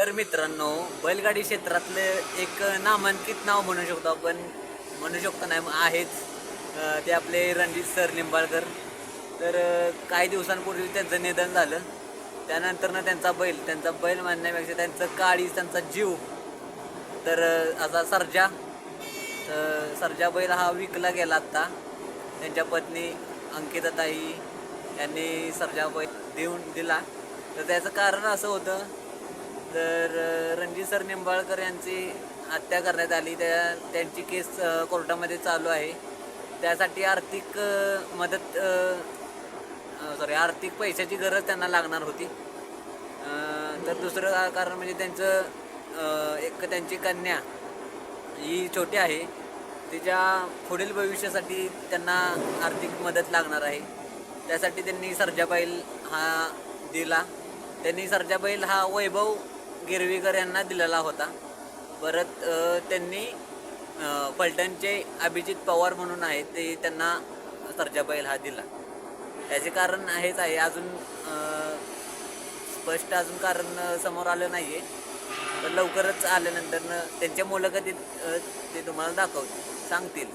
तर मित्रांनो बैलगाडी क्षेत्रातले एक नामांकित नाव म्हणू शकतो आपण. म्हणू शकतो नाही आहेच ते आपले रणजित सर निंबाळकर. तर काही दिवसांपूर्वी त्यांचं निधन झालं. त्यानंतर ना त्यांचा बैल त्यांचा बैल म्हणण्यापेक्षा त्यांचं काळी त्यांचा जीव. तर असा सर्जा तर सर्जा बैल हा विकला गेला आत्ता. त्यांच्या पत्नी अंकिताताई यांनी सर्जा बैल देऊन दिला. तर त्याचं कारण असं होतं तर रणजित सर निंबाळकर यांची हत्या करण्यात आली. त्या त्यांची केस कोर्टामध्ये चालू आहे. त्यासाठी आर्थिक मदत सॉरी आर्थिक पैशाची गरज त्यांना लागणार होती. तर दुसरं कारण म्हणजे त्यांचं एक त्यांची कन्या ही छोटी आहे. तिच्या पुढील भविष्यासाठी त्यांना आर्थिक मदत लागणार आहे. त्यासाठी त्यांनी सर्जाबाईल हा दिला. त्यांनी सर्जाबाईल हा वैभव गिरवीकर यांना दिलेला होता. परत त्यांनी फलटणचे अभिजित पवार म्हणून आहेत ते त्यांना सर्जाबाईल हा दिला. त्याचे कारण हेच आहे अजून स्पष्ट अजून कारण समोर आलं नाही आहे तर लवकरच आल्यानंतर त्यांच्या मुलाखतीत ते तुम्हाला दाखवतील सांगतील.